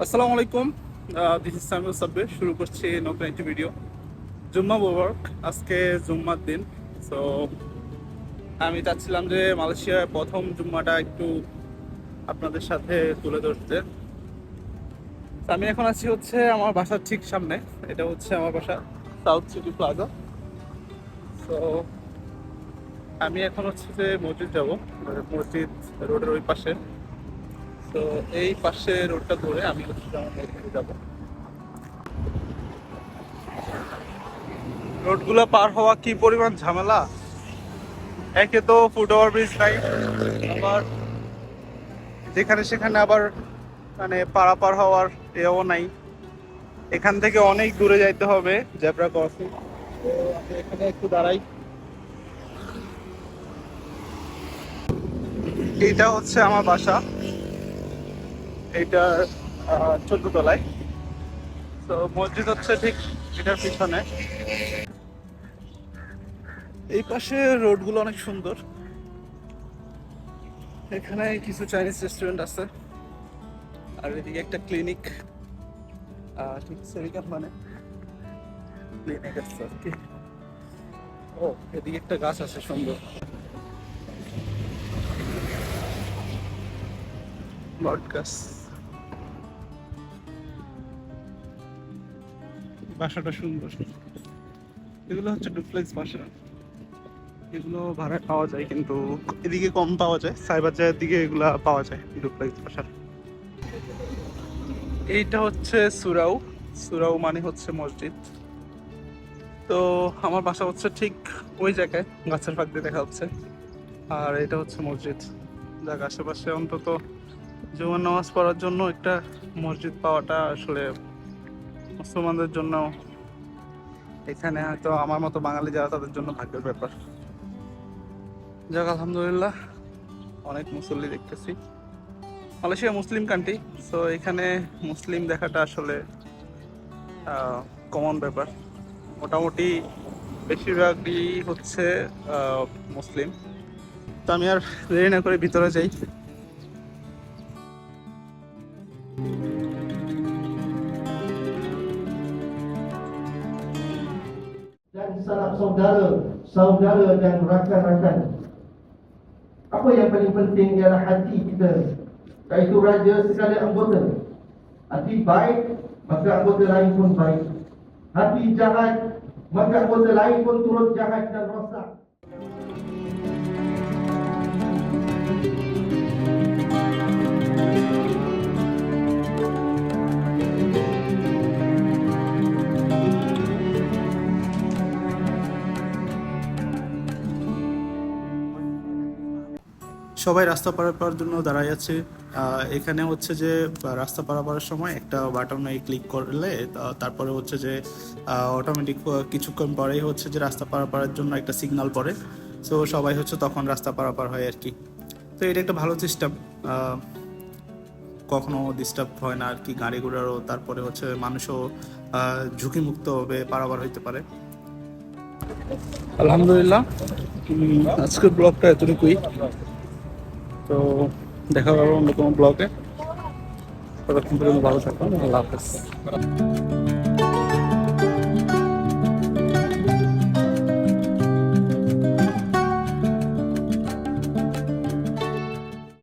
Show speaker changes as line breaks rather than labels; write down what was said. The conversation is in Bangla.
আসসালামু আলাইকুম। দিস ইজ সামিউল সাব্বির শুরু করছি নতুন একটি ভিডিও জুম্মা মোবারক। আজকে জুম্মার দিন। সো আমি চাচ্ছিলাম যে মালয়েশিয়ায় প্রথম জুম্মাটা একটু আপনাদের সাথে তুলে ধরতে। তো আমি এখন আছি হচ্ছে আমার বাসার ঠিক সামনে। এটা হচ্ছে আমার বাসা সাউথ সিটি প্লাজা সো আমি এখন হচ্ছে যে মসজিদ যাব। মসজিদ রোডের ওই পাশে। তো এই পাশে রোডটা ধরে আমি হচ্ছে যাব। রোডগুলো পার হওয়া কি পরিমাণ ঝামেলা? একে তো ফুট ওভার ব্রিজ নাই, আবার যেখানে সেখানে আবার মানে পারাপার হওয়ার এও নাই। এখান থেকে অনেক দূরে যাইতে হবে, জেব্রা ক্রসিং। এখানে একটু দাঁড়াই। এইটা হচ্ছে আমার বাসা। এইটার চোদ্দ তলায় তো মসজিদ হচ্ছে ঠিক এটার পিছনে। এই পাশে রোডগুলো অনেক সুন্দর। এখানে কিছু চাইনিজ রেস্টুরেন্ট আছে। আর এদিকে একটা ক্লিনিক ঠিক সেরিকাম মানে। ক্লিনিক আছে আর কি। ও, এদিকে একটা গাছ আছে সুন্দর। বট গাছ। বাসাটা সুন্দর। এগুলো হচ্ছে ডুপ্লেক্স বাসা এগুলো ভাড়ায় পাওয়া যায়, কিন্তু এদিকে কম পাওয়া যায়। সাইবার দিকে এগুলো পাওয়া যায় ডুপ্লেক্স বাসার এইটা হচ্ছে সুরাউ। সুরাউ মানে হচ্ছে মসজিদ। তো আমার বাসা হচ্ছে ঠিক ওই জায়গায়, গাছের ফাঁক দিয়ে দেখা হচ্ছে আর এটা হচ্ছে মসজিদ। যাক, আশেপাশে অন্তত জুমার নামাজ পড়ার জন্য একটা মসজিদ পাওয়াটা আসলে মুসলমানদের জন্য এখানে হয়তো আমার মতো বাঙালি যারা তাদের জন্য ভাগ্যের ব্যাপার। যাক, আলহামদুলিল্লাহ, অনেক মুসল্লি দেখতেছি। মালয়েশিয়া মুসলিম কান্ট্রি সো এখানে মুসলিম দেখাটা আসলে কমন ব্যাপার। মোটামুটি বেশিরভাগই হচ্ছে মুসলিম। তো আমি আর দেরি না করে ভিতরে যাই।
Sanak saudara, saudara dan rakan-rakan. Apa yang paling penting ialah hati kita, iaitu raja segala anggota. Hati baik, maka anggota lain pun baik. Hati jahat, maka anggota lain pun turut jahat dan rosak.
সবাই রাস্তা পারাপার জন্য দাঁড়ায় আছে। এখানে হচ্ছে যে রাস্তা পারাপারের সময় একটা বাটনে ক্লিক করলে তারপরে হচ্ছে যে অটোমেটিক কিছুক্ষণ পরেই হচ্ছে যে রাস্তা পারাপারের জন্য একটা সিগন্যাল পড়ে। সো সবাই হচ্ছে তখন রাস্তা পারাপার হয় আর কি। তো এটা একটা ভালো সিস্টেম কখনো ডিস্টার্ব হয় না আর কি গাড়ি ঘোড়ারও। তারপরে হচ্ছে মানুষও ঝুঁকিমুক্তভাবে পারাপার হইতে পারে। আলহামদুলিল্লাহ। আজকের ব্লগটা এতটুকুই। তো দেখা হবে অন্য কোনো ব্লগে ততক্ষণ পর্যন্ত ভালো থাকুন আল্লাহ হাফেজ।